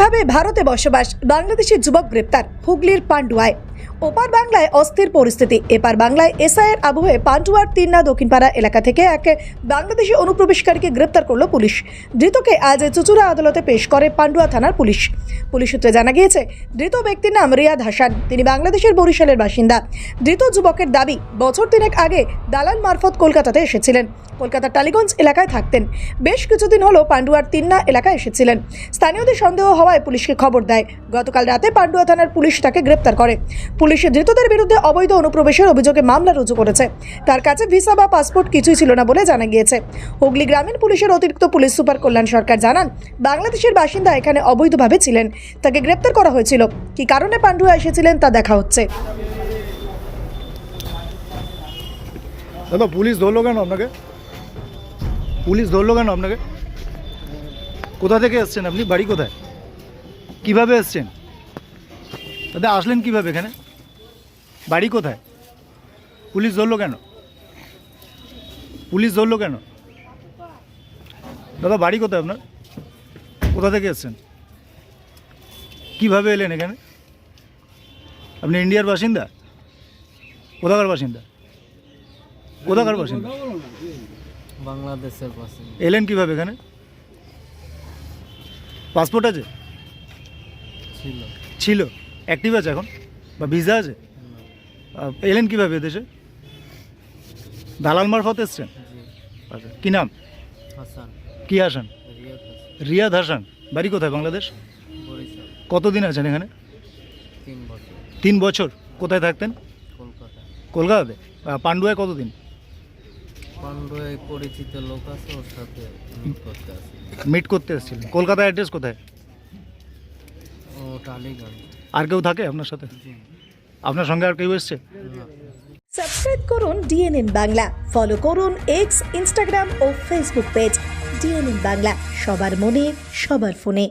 অবৈধভাবে ভারতে বসবাস? বাংলাদেশের যুবক গ্রেপ্তার হুগলির পান্ডুয়ায়। ওপার বাংলায় অস্থির পরিস্থিতি। এপার বাংলায় এসআইয়ের আবহে পান্ডুয়ার তিন্না দক্ষিণপাড়া এলাকা থেকে এক বাংলাদেশি অনুপ্রবেশকারীকে গ্রেপ্তার করল পুলিশ। ধৃতকে আজ চুচুড়া আদালতে পেশ করে পান্ডুয়া থানার পুলিশ। পুলিশ সূত্রে জানা গিয়েছে, ধৃত ব্যক্তির নাম রিয়াদ হাসান। তিনি বাংলাদেশের বরিশালের বাসিন্দা। ধৃত যুবকের দাবি, বছর তিনেক আগে দালাল মারফত কলকাতাতে এসেছিলেন। কলকাতার টালিগঞ্জ এলাকায় থাকতেন। বেশ কিছুদিন হলো পান্ডুয়ার তিন্না এলাকায় এসেছিলেন। স্থানীয়দের সন্দেহ হওয়ায় পুলিশকে খবর দেয়। গতকাল রাতে পান্ডুয়া থানার পুলিশ তাকে গ্রেপ্তার করে। পুলিশ ধৃতদের বিরুদ্ধে অবৈধ অনুপ্রবেশের অভিযোগে মামলা রুজু করেছে। তার কাছে ভিসা বা পাসপোর্ট কিছুই ছিল না বলে জানা গিয়েছে। হুগলি গ্রামীণ পুলিশের অতিরিক্ত পুলিশ সুপার কল্যাণ সরকার জানান, বাংলাদেশের বাসিন্দা এখানে অবৈধভাবে ছিলেন। তাকে গ্রেপ্তার করা হয়েছিল। কী কারণে পান্ডুয়া এসেছিলেন তা দেখা হচ্ছে। দাদা, পুলিশ ধরলো কেন আপনাকে? পুলিশ ধরলো কেন আপনাকে? কোথা থেকে এসছেন আপনি? বাড়ি কোথায়? কীভাবে এসছেন? দাদা, আসলেন কীভাবে এখানে? বাড়ি কোথায়? পুলিশ ধরলো কেন? পুলিশ ধরলো কেন? দাদা বাড়ি কোথায় আপনার? কোথা থেকে এসছেন? কীভাবে এলেন এখানে? আপনি ইন্ডিয়ার বাসিন্দা? কোথাকার বাসিন্দা? কোথাকার বাসিন্দা? বাংলাদেশের পাশে এলেন কীভাবে এখানে? পাসপোর্ট আছে? ছিল। ছিল। অ্যাক্টিভ আছে এখন? বা ভিসা আছে? এলেন কীভাবে দেশে দালাল মারফত এসছেন? আচ্ছা কী নাম? হাসান। কি হাসান? রিয়াদ হাসান। বাড়ি কোথায় বাংলাদেশ? কতদিন আছেন এখানে? তিন বছর। কোথায় থাকতেন? কলকাতাতে। আহ, পান্ডুয়ায় কতদিন? পান্ডুয়ায় পরিচিত লোক আছে ওর সাথে মিট করতে এসেছিলেন। কলকাতা অ্যাড্রেস কোথায়? ও টালিগঞ্জ। আর কেউ থাকে আপনার সাথে? আপনার সঙ্গে আর কেউ এসছে? সাবস্ক্রাইব করুন ডিএনএন বাংলা। ফলো করুন এক্স ইনস্টাগ্রাম ও ফেসবুক পেজ ডিএনএন বাংলা। সবার মনে, সবার ফোনে।